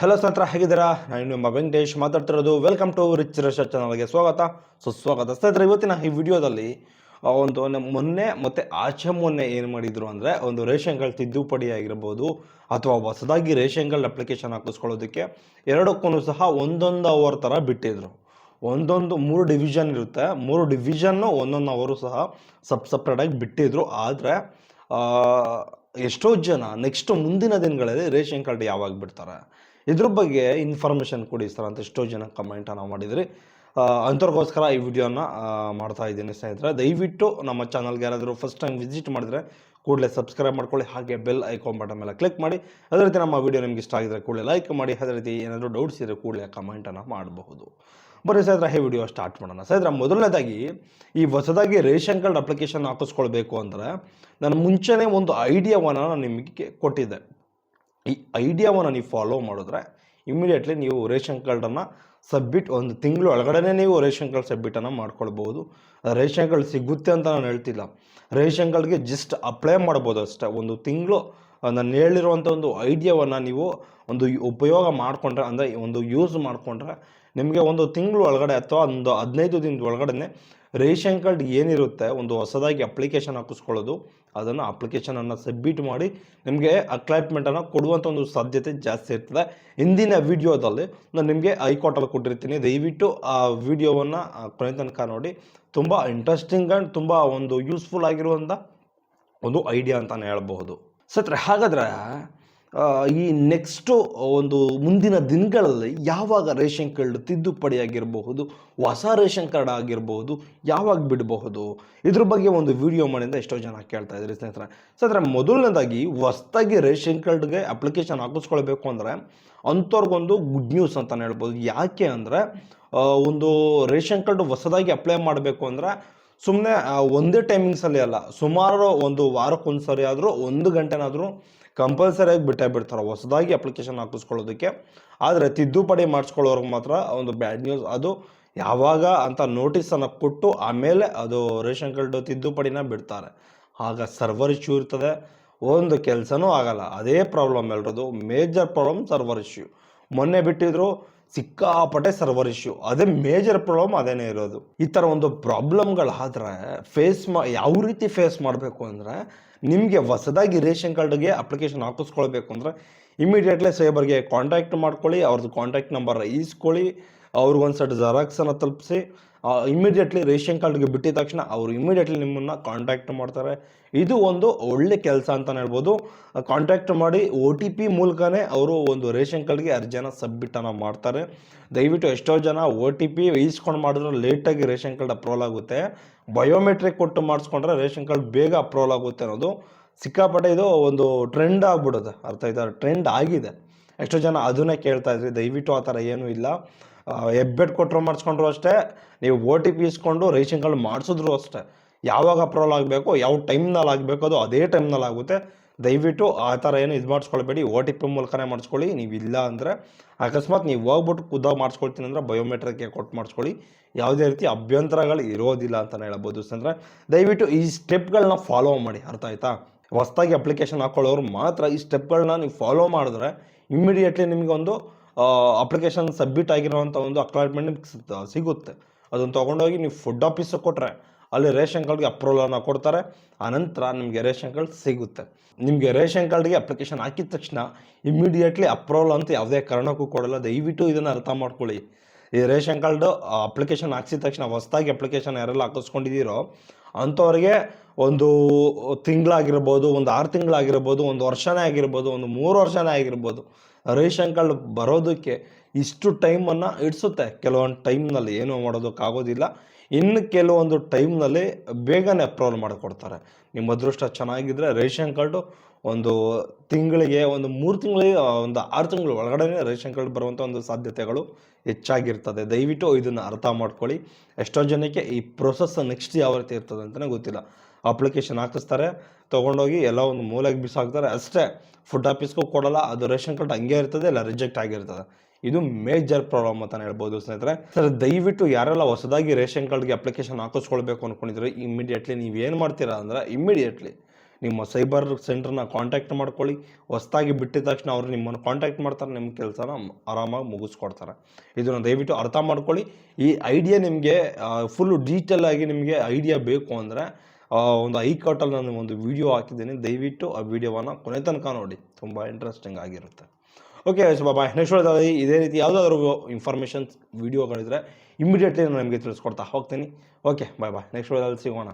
Hello ಸ್ನೇಹಿತರ, ಹೇಗಿದ್ದೀರಾ? ನಾನು ನಿಮ್ಮ ವೆಂಕಟೇಶ್ ಮಾತಾಡ್ತಿರೋದು. ವೆಲ್ಕಮ್ ಟು ರಿಚ್ ರಿಸರ್ಚ್ ಚಾನಲ್ಗೆ ಸ್ವಾಗತ. ಸುಸ್ವಾಗತ. ಸ್ನೇಹಿತರೆ, ಇವತ್ತಿನ ಈ ವಿಡಿಯೋದಲ್ಲಿ ಒಂದು ಮೊನ್ನೆ ಮತ್ತು ಆಚೆ ಮೊನ್ನೆ ಏನು ಮಾಡಿದ್ರು ಅಂದರೆ, ಒಂದು ರೇಷನ್ ಕಾರ್ಡ್ ತಿದ್ದುಪಡಿ ಆಗಿರ್ಬೋದು, ಅಥವಾ ಹೊಸದಾಗಿ ರೇಷನ್ ಕಾರ್ಡ್ ಅಪ್ಲಿಕೇಶನ್ ಹಾಕಿಸ್ಕೊಳ್ಳೋದಕ್ಕೆ ಎರಡಕ್ಕೂ ಸಹ ಒಂದೊಂದು ಅವರ್ ಥರ ಬಿಟ್ಟಿದ್ರು. ಒಂದೊಂದು ಮೂರು ಡಿವಿಷನ್ ಇರುತ್ತೆ. ಮೂರು ಡಿವಿಷನ್ನು ಒಂದೊಂದು ಅವರು ಸಹ ಸಪ್ ಸಪ್ರೇಟಾಗಿ ಬಿಟ್ಟಿದ್ರು. ಆದರೆ ಎಷ್ಟೋ ಜನ ನೆಕ್ಸ್ಟ್ ಮುಂದಿನ ದಿನಗಳಲ್ಲಿ ರೇಷನ್ ಕಾರ್ಡ್ ಯಾವಾಗ ಬಿಡ್ತಾರೆ? ಇದ್ರ ಬಗ್ಗೆ ಇನ್ಫಾರ್ಮೇಷನ್ ಕೊಡಿ ಸರ್ ಅಂತ ಎಷ್ಟೋ ಜನ ಕಮೆಂಟನ್ನು ಮಾಡಿದ್ರಿ. ಅಂಥವ್ರಿಗೋಸ್ಕರ ಈ ವಿಡಿಯೋನ ಮಾಡ್ತಾ ಇದ್ದೀನಿ ಸ್ನೇಹಿತರೆ. ದಯವಿಟ್ಟು ನಮ್ಮ ಚಾನಲ್ಗೆ ಯಾರಾದರೂ ಫಸ್ಟ್ ಟೈಮ್ ವಿಸಿಟ್ ಮಾಡಿದ್ರೆ ಕೂಡಲೇ ಸಬ್ಸ್ಕ್ರೈಬ್ ಮಾಡ್ಕೊಳ್ಳಿ, ಹಾಗೆ ಬೆಲ್ ಐಕಾನ್ ಬಟನ್ ಮೇಲೆ ಕ್ಲಿಕ್ ಮಾಡಿ. ಅದೇ ರೀತಿ ನಮ್ಮ ವಿಡಿಯೋ ನಿಮ್ಗೆ ಇಷ್ಟ ಆಗಿದ್ರೆ ಕೂಡಲೇ ಲೈಕ್ ಮಾಡಿ. ಅದೇ ರೀತಿ ಏನಾದರೂ ಡೌಟ್ಸ್ ಇದ್ದರೆ ಕೂಡಲೇ ಕಮೆಂಟನ್ನು ಮಾಡಬಹುದು. ಬರೀ ಸಹಿತ ಈ ವಿಡಿಯೋ ಸ್ಟಾರ್ಟ್ ಮಾಡೋಣ. ಸಹಿತ ಮೊದಲನೇದಾಗಿ ಈ ಹೊಸದಾಗಿ ರೇಷನ್ ಕಾರ್ಡ್ ಅಪ್ಲಿಕೇಶನ್ ಹಾಕಿಸ್ಕೊಳ್ಬೇಕು ಅಂದರೆ ನಾನು ಮುಂಚೆನೇ ಒಂದು ಐಡಿಯಾವನ್ನು ನಾನು ನಿಮಗೆ ಕೊಟ್ಟಿದ್ದೆ. ಈ ಐಡಿಯಾವನ್ನು ನೀವು ಫಾಲೋ ಮಾಡಿದ್ರೆ ಇಮಿಡಿಯೇಟ್ಲಿ ನೀವು ರೇಷನ್ ಕಾರ್ಡನ್ನು ಸಬ್ಮಿಟ್ ಒಂದು ತಿಂಗಳು ಒಳಗಡೆ ನೀವು ರೇಷನ್ ಕಾರ್ಡ್ ಸಬ್ಮಿಟನ್ನು ಮಾಡ್ಕೊಳ್ಬೋದು ರೇಷನ್ ಕಾರ್ಡ್ ಸಿಗುತ್ತೆ ಅಂತ ನಾನು ಹೇಳ್ತಿಲ್ಲ. ರೇಷನ್ ಕಾರ್ಡ್ಗೆ ಜಸ್ಟ್ ಅಪ್ಲೈ ಮಾಡ್ಬೋದು ಅಷ್ಟೇ. ಒಂದು ತಿಂಗಳು ನಾನು ಹೇಳಿರುವಂಥ ಒಂದು ಐಡಿಯಾವನ್ನು ನೀವು ಒಂದು ಉಪಯೋಗ ಮಾಡಿಕೊಂಡ್ರೆ, ಅಂದರೆ ಒಂದು ಯೂಸ್ ಮಾಡಿಕೊಂಡ್ರೆ ನಿಮಗೆ ಒಂದು ತಿಂಗಳು ಒಳಗಡೆ ಅಥವಾ ಒಂದು ಹದಿನೈದು ದಿನದ ಒಳಗಡೆ ರೇಷನ್ ಕಾರ್ಡ್ ಏನಿರುತ್ತೆ ಒಂದು ಹೊಸದಾಗಿ ಅಪ್ಲಿಕೇಶನ್ ಹಾಕಿಸ್ಕೊಳ್ಳೋದು, ಅದನ್ನು ಅಪ್ಲಿಕೇಶನನ್ನು ಸಬ್ಮಿಟ್ ಮಾಡಿ ನಿಮಗೆ ಅಕ್ಲಾಟ್ಮೆಂಟನ್ನು ಕೊಡುವಂಥ ಒಂದು ಸಾಧ್ಯತೆ ಜಾಸ್ತಿ ಇರ್ತದೆ. ಹಿಂದಿನ ವಿಡಿಯೋದಲ್ಲಿ ನಾನು ನಿಮಗೆ ಹೈಕೋರ್ಟಲ್ಲಿ ಕೊಟ್ಟಿರ್ತೀನಿ. ದಯವಿಟ್ಟು ಆ ವಿಡಿಯೋವನ್ನು ಕೊನೆ ತನಕ ನೋಡಿ. ತುಂಬ ಇಂಟ್ರೆಸ್ಟಿಂಗ್ ಆ್ಯಂಡ್ ತುಂಬ ಒಂದು ಯೂಸ್ಫುಲ್ ಆಗಿರುವಂಥ ಒಂದು ಐಡಿಯಾ ಅಂತಲೇ ಹೇಳಬಹುದು. ಸತ್ರೆ, ಹಾಗಾದ್ರೆ ಈ ನೆಕ್ಸ್ಟು ಒಂದು ಮುಂದಿನ ದಿನಗಳಲ್ಲಿ ಯಾವಾಗ ರೇಷನ್ ಕಾರ್ಡ್ ತಿದ್ದುಪಡಿ ಆಗಿರಬಹುದು, ಹೊಸ ರೇಷನ್ ಕಾರ್ಡ್ ಆಗಿರಬಹುದು, ಯಾವಾಗ ಬಿಡಬಹುದು, ಇದ್ರ ಬಗ್ಗೆ ಒಂದು ವಿಡಿಯೋ ಮಾಡಿಂದ ಎಷ್ಟೋ ಜನ ಕೇಳ್ತಾ ಇದ್ರಿ ಸ್ನೇಹಿತರೆ. ಸ್ನೇಹಿತರೆ, ಮೊದಲನೇದಾಗಿ ಹೊಸದಾಗಿ ರೇಷನ್ ಕಾರ್ಡ್ಗೆ ಅಪ್ಲಿಕೇಶನ್ ಹಾಕಿಸ್ಕೊಳ್ಬೇಕು ಅಂದರೆ ಅಂಥವ್ರಿಗೊಂದು ಗುಡ್ ನ್ಯೂಸ್ ಅಂತಲೇ ಹೇಳ್ಬೋದು. ಯಾಕೆ ಅಂದರೆ ಒಂದು ರೇಷನ್ ಕಾರ್ಡ್ ಹೊಸದಾಗಿ ಅಪ್ಲೈ ಮಾಡಬೇಕು ಅಂದರೆ ಸುಮ್ಮನೆ ಒಂದೇ ಟೈಮಿಂಗ್ಸಲ್ಲಿ ಅಲ್ಲ ಸುಮಾರು ಒಂದು ವಾರಕ್ಕೊಂದು ಸರಿ ಆದರೂ, ಒಂದು ಗಂಟೆನಾದರೂ ಕಂಪಲ್ಸರಿಯಾಗಿ ಬಿಟ್ಟೇ ಬಿಡ್ತಾರೆ. ಹೊಸದಾಗಿ ಅಪ್ಲಿಕೇಶನ್ ಹಾಕಿಸ್ಕೊಳ್ಳೋದಕ್ಕೆ. ಆದರೆ ತಿದ್ದುಪಡಿ ಮಾಡಿಸ್ಕೊಳ್ಳೋರ್ಗೆ ಮಾತ್ರ ಒಂದು ಬ್ಯಾಡ್ ನ್ಯೂಸ್ ಅದು ಯಾವಾಗ ಅಂತ ನೋಟಿಸನ್ನು ಕೊಟ್ಟು ಆಮೇಲೆ ಅದು ರೇಷನ್ ಕಾರ್ಡ್ ತಿದ್ದುಪಡಿನ ಬಿಡ್ತಾರೆ. ಆಗ ಸರ್ವರ್ ಇಶ್ಯೂ ಇರ್ತದೆ. ಒಂದು ಕೆಲಸನೂ ಆಗಲ್ಲ. ಅದೇ ಪ್ರಾಬ್ಲಮ್ ಎಲ್ಲರದು ಮೇಜರ್ ಪ್ರಾಬ್ಲಮ್ ಸರ್ವರ್ ಇಶ್ಯೂ ಮೊನ್ನೆ ಬಿಟ್ಟಿದ್ರು ಸಿಕ್ಕಾಪಟ್ಟೆ ಸರ್ವರ್ ಇಶ್ಯೂ ಅದೇ ಮೇಜರ್ ಪ್ರಾಬ್ಲಮ್ ಅದೇನೇ ಇರೋದು. ಈ ಥರ ಒಂದು ಪ್ರಾಬ್ಲಮ್ಗಳಾದರೆ ಫೇಸ್ ಮಾ, ಯಾವ ರೀತಿ ಫೇಸ್ ಮಾಡಬೇಕು ಅಂದರೆ ನಿಮಗೆ ಹೊಸದಾಗಿ ರೇಷನ್ ಕಾರ್ಡ್ಗೆ ಅಪ್ಲಿಕೇಶನ್ ಹಾಕಿಸ್ಕೊಳ್ಬೇಕು ಅಂದರೆ ಇಮಿಡಿಯೇಟ್ಲಿ ಸೈಬರ್ಗೆ ಕಾಂಟ್ಯಾಕ್ಟ್ ಮಾಡ್ಕೊಳ್ಳಿ ಅವ್ರದ್ದು ಕಾಂಟ್ಯಾಕ್ಟ್ ನಂಬರ್ ಈಸ್ಕೊಳ್ಳಿ ಅವ್ರಿಗೊಂದು ಸೆಟ್ ಜೆರಾಕ್ಸನ್ನು ತಲುಪಿಸಿ ಇಮಿಡಿಯೇಟ್ಲಿ ರೇಷನ್ ಕಾರ್ಡ್ಗೆ ಬಿಟ್ಟಿದ ತಕ್ಷಣ ಅವರು ಇಮಿಡಿಯೇಟ್ಲಿ ನಿಮ್ಮನ್ನು ಕಾಂಟ್ಯಾಕ್ಟ್ ಮಾಡ್ತಾರೆ. ಇದು ಒಂದು ಒಳ್ಳೆ ಕೆಲಸ ಅಂತಲೇ ಹೇಳ್ಬೋದು. ಕಾಂಟ್ಯಾಕ್ಟ್ ಮಾಡಿ ಒ ಟಿ ಪಿ ಮೂಲಕನೇ ಅವರು ಒಂದು ರೇಷನ್ ಕಾರ್ಡ್ಗೆ ಅರ್ಜಿಯನ್ನು ಸಬ್ಮಿಟನ್ನು ಮಾಡ್ತಾರೆ. ದಯವಿಟ್ಟು ಎಷ್ಟೋ ಜನ ಒ ಟಿ ಪಿ ಈಸ್ಕೊಂಡು ಮಾಡಿದ್ರೆ ಲೇಟಾಗಿ ರೇಷನ್ ಕಾರ್ಡ್ ಅಪ್ರೂವಲ್ ಆಗುತ್ತೆ. ಬಯೋಮೆಟ್ರಿಕ್ ಕೊಟ್ಟು ಮಾಡಿಸ್ಕೊಂಡ್ರೆ ರೇಷನ್ ಕಾರ್ಡ್ ಬೇಗ ಅಪ್ರೂವಲ್ ಆಗುತ್ತೆ ಅನ್ನೋದು ಸಿಕ್ಕಾಪಟ್ಟೆ ಇದು ಒಂದು ಟ್ರೆಂಡ್ ಆಗ್ಬಿಡುತ್ತೆ. ಅರ್ಥ ಆಯ್ತಾ? ಟ್ರೆಂಡ್ ಆಗಿದೆ. ಎಷ್ಟೋ ಜನ ಅದನ್ನೇ ಕೇಳ್ತಾ ಇದ್ರಿ. ದಯವಿಟ್ಟು ಆ ಥರ ಏನೂ ಇಲ್ಲ. ಹೆಬ್ಬೆಟ್ ಕೊಟ್ಟರು ಮಾಡಿಸ್ಕೊಂಡ್ರು ಅಷ್ಟೇ. ನೀವು ಓ ಟಿ ಪಿ ಇಸ್ಕೊಂಡು ರೇಷನ್ ಕಾರ್ಡ್ ಮಾಡಿಸಿದ್ರು ಅಷ್ಟೇ. ಯಾವಾಗ ಅಪ್ರೂವಲ್ ಆಗಬೇಕು, ಯಾವ ಟೈಮ್ನಲ್ಲಿ ಆಗಬೇಕು ಅದು ಅದೇ ಟೈಮ್ನಲ್ಲಿ ಆಗುತ್ತೆ. ದಯವಿಟ್ಟು ಆ ಥರ ಏನು ಇದು ಮಾಡಿಸ್ಕೊಳ್ಬೇಡಿ. ಓ ಟಿ ಪಿ ಮೂಲಕನೇ ಮಾಡಿಸ್ಕೊಳ್ಳಿ. ನೀವು ಇಲ್ಲ ಅಂದರೆ ಅಕಸ್ಮಾತ್ ನೀವು ಹೋಗ್ಬಿಟ್ಟು ಖುದ್ದಾಗಿ ಮಾಡಿಸ್ಕೊಳ್ತೀನಿ ಅಂದರೆ ಬಯೋಮೆಟ್ರಿಕ್ಗೆ ಕೊಟ್ಟು ಮಾಡಿಸ್ಕೊಳ್ಳಿ. ಯಾವುದೇ ರೀತಿ ಅಭ್ಯಂತರಗಳು ಇರೋದಿಲ್ಲ ಅಂತಲೇ ಹೇಳ್ಬೋದು ಅಂದರೆ ದಯವಿಟ್ಟು ಈ ಸ್ಟೆಪ್ಗಳನ್ನ ಫಾಲೋ ಮಾಡಿ. ಅರ್ಥ ಆಯ್ತಾ? ಹೊಸ್ದಾಗಿ ಅಪ್ಲಿಕೇಶನ್ ಹಾಕೊಳ್ಳೋರು ಮಾತ್ರ ಈ ಸ್ಟೆಪ್ಗಳನ್ನ ನೀವು ಫಾಲೋ ಮಾಡಿದ್ರೆ ಇಮ್ಮಿಡಿಯೇಟ್ಲಿ ಒಂದು ಅಪ್ಲಿಕೇಶನ್ ಸಬ್ಮಿಟ್ ಆಗಿರೋವಂಥ ಒಂದು ನಿಮ್ಗೆ ಸಿಗುತ್ತೆ. ಅದನ್ನು ತೊಗೊಂಡೋಗಿ ನೀವು ಫುಡ್ ಆಫೀಸಿಗೆ ಕೊಟ್ಟರೆ ಅಲ್ಲಿ ರೇಷನ್ ಕಾರ್ಡ್ಗೆ ಅಪ್ರೂವಲನ್ನು ಕೊಡ್ತಾರೆ. ಆನಂತರ ನಿಮಗೆ ರೇಷನ್ ಕಾರ್ಡ್ ಸಿಗುತ್ತೆ. ನಿಮಗೆ ರೇಷನ್ ಕಾರ್ಡ್ಗೆ ಅಪ್ಲಿಕೇಶನ್ ಹಾಕಿದ ತಕ್ಷಣ ಇಮ್ಮಿಡಿಯೇಟ್ಲಿ ಅಪ್ರೂವಲ್ ಅಂತ ಯಾವುದೇ ಕಾರಣಕ್ಕೂ ಕೊಡಲ್ಲ. ದಯವಿಟ್ಟು ಇದನ್ನು ಅರ್ಥ ಮಾಡ್ಕೊಳ್ಳಿ. ಈ ರೇಷನ್ ಕಾರ್ಡು ಅಪ್ಲಿಕೇಶನ್ ಹಾಕ್ಸಿದ ತಕ್ಷಣ ಹೊಸದಾಗಿ ಅಪ್ಲಿಕೇಶನ್ ಯಾರೆಲ್ಲ ಹಾಕಿಸ್ಕೊಂಡಿದ್ದೀರೋ ಅಂಥವ್ರಿಗೆ ಒಂದು ತಿಂಗಳಾಗಿರ್ಬೋದು, ಒಂದು ಆರು ತಿಂಗಳಾಗಿರ್ಬೋದು, ಒಂದು ವರ್ಷನೇ ಆಗಿರ್ಬೋದು, ಒಂದು ಮೂರು ವರ್ಷನೇ ಆಗಿರ್ಬೋದು ರೇಷನ್ ಕಾರ್ಡ್ ಬರೋದಕ್ಕೆ ಇಷ್ಟು ಟೈಮನ್ನು ಇಡಿಸುತ್ತೆ. ಕೆಲವೊಂದು ಟೈಮ್ನಲ್ಲಿ ಏನೂ ಮಾಡೋದಕ್ಕಾಗೋದಿಲ್ಲ. ಇನ್ನು ಕೆಲವೊಂದು ಟೈಮ್ನಲ್ಲಿ ಬೇಗನೆ ಅಪ್ರೂವಲ್ ಮಾಡಿಕೊಡ್ತಾರೆ. ನಿಮ್ಮ ಅದೃಷ್ಟ ಚೆನ್ನಾಗಿದ್ದರೆ ರೇಷನ್ ಕಾರ್ಡು ಒಂದು ತಿಂಗಳಿಗೆ ಒಂದು ಮೂರು ತಿಂಗಳಿಗೆ ಒಂದು ಆರು ತಿಂಗಳ ಒಳಗಡೆ ರೇಷನ್ ಕಾರ್ಡ್ ಬರುವಂಥ ಒಂದು ಸಾಧ್ಯತೆಗಳು ಹೆಚ್ಚಾಗಿರ್ತದೆ. ದಯವಿಟ್ಟು ಇದನ್ನು ಅರ್ಥ ಮಾಡ್ಕೊಳ್ಳಿ. ಎಷ್ಟೋ ಜನಕ್ಕೆ ಈ ಪ್ರೊಸೆಸ್ ನೆಕ್ಸ್ಟ್ ಯಾವ ರೀತಿ ಇರ್ತದೆ ಅಂತಲೇ ಗೊತ್ತಿಲ್ಲ. ಅಪ್ಲಿಕೇಶನ್ ಹಾಕಿಸ್ತಾರೆ, ತೊಗೊಂಡೋಗಿ ಎಲ್ಲ ಒಂದು ಮೂಲೆಗೆ ಬಿಸಾಕ್ತಾರೆ. ಅಷ್ಟೇ ಫುಡ್ ಆಫೀಸ್ಗೂ ಕೊಡಲ್ಲ, ಅದು ರೇಷನ್ ಕಾರ್ಡ್ ಹಂಗೆ ಇರ್ತದೆ, ಇಲ್ಲ ರಿಜೆಕ್ಟ್ ಆಗಿರ್ತದೆ. ಇದು ಮೇಜರ್ ಪ್ರಾಬ್ಲಮ್ ಅಂತ ಹೇಳ್ಬೋದು ಸ್ನೇಹಿತರೆ. ಸರ್, ದಯವಿಟ್ಟು ಯಾರೆಲ್ಲ ಹೊಸದಾಗಿ ರೇಷನ್ ಕಾರ್ಡ್ಗೆ ಅಪ್ಲಿಕೇಶನ್ ಹಾಕಿಸ್ಕೊಳ್ಬೇಕು ಅಂದ್ಕೊಂಡಿದ್ರೆ ಇಮಿಡಿಯೇಟ್ಲಿ ನೀವು ಏನು ಮಾಡ್ತೀರಾ ಅಂದರೆ ಇಮಿಡಿಯೇಟ್ಲಿ ನಿಮ್ಮ ಸೈಬರ್ ಸೆಂಟ್ರನ್ನ ಕಾಂಟ್ಯಾಕ್ಟ್ ಮಾಡ್ಕೊಳ್ಳಿ. ಹೊಸ್ದಾಗಿ ಬಿಟ್ಟಿದ ತಕ್ಷಣ ಅವರು ನಿಮ್ಮನ್ನು ಕಾಂಟ್ಯಾಕ್ಟ್ ಮಾಡ್ತಾರೆ, ನಿಮ್ಮ ಕೆಲಸನ ಆರಾಮಾಗಿ ಮುಗಿಸ್ಕೊಡ್ತಾರೆ. ಇದನ್ನು ದಯವಿಟ್ಟು ಅರ್ಥ ಮಾಡ್ಕೊಳ್ಳಿ. ಈ ಐಡಿಯಾ ನಿಮಗೆ ಫುಲ್ಲು ಡೀಟೇಲ್ ಆಗಿ ನಿಮಗೆ ಐಡಿಯಾ ಬೇಕು ಅಂದರೆ ಒಂದು ಐ ಕಟಲ್ಲಿ ನಾನು ಒಂದು ವಿಡಿಯೋ ಹಾಕಿದ್ದೀನಿ. ದಯವಿಟ್ಟು ಆ ವಿಡಿಯೋವನ್ನು ಕೊನೆ ತನಕ ನೋಡಿ. ತುಂಬ ಇಂಟ್ರೆಸ್ಟಿಂಗ್ ಆಗಿರುತ್ತೆ. ಓಕೆ ಬಾಬಾ ನೆಕ್ಸ್ಟ್ ಇದೇ ರೀತಿ ಯಾವುದಾದ್ರೂ ಇನ್ಫಾರ್ಮೇಷನ್ಸ್ ವೀಡಿಯೋಗಳಿದ್ರೆ ಇಮಿಡಿಯೇಟ್ಲಿ ನಾನು ನಿಮಗೆ ತಿಳಿಸ್ಕೊಡ್ತಾ ಹೋಗ್ತೀನಿ. ಓಕೆ ಬಾಯ್ ಬಾಯ್ ನೆಕ್ಸ್ಟ್ ಒಳಗೆ ಸಿಗೋಣ.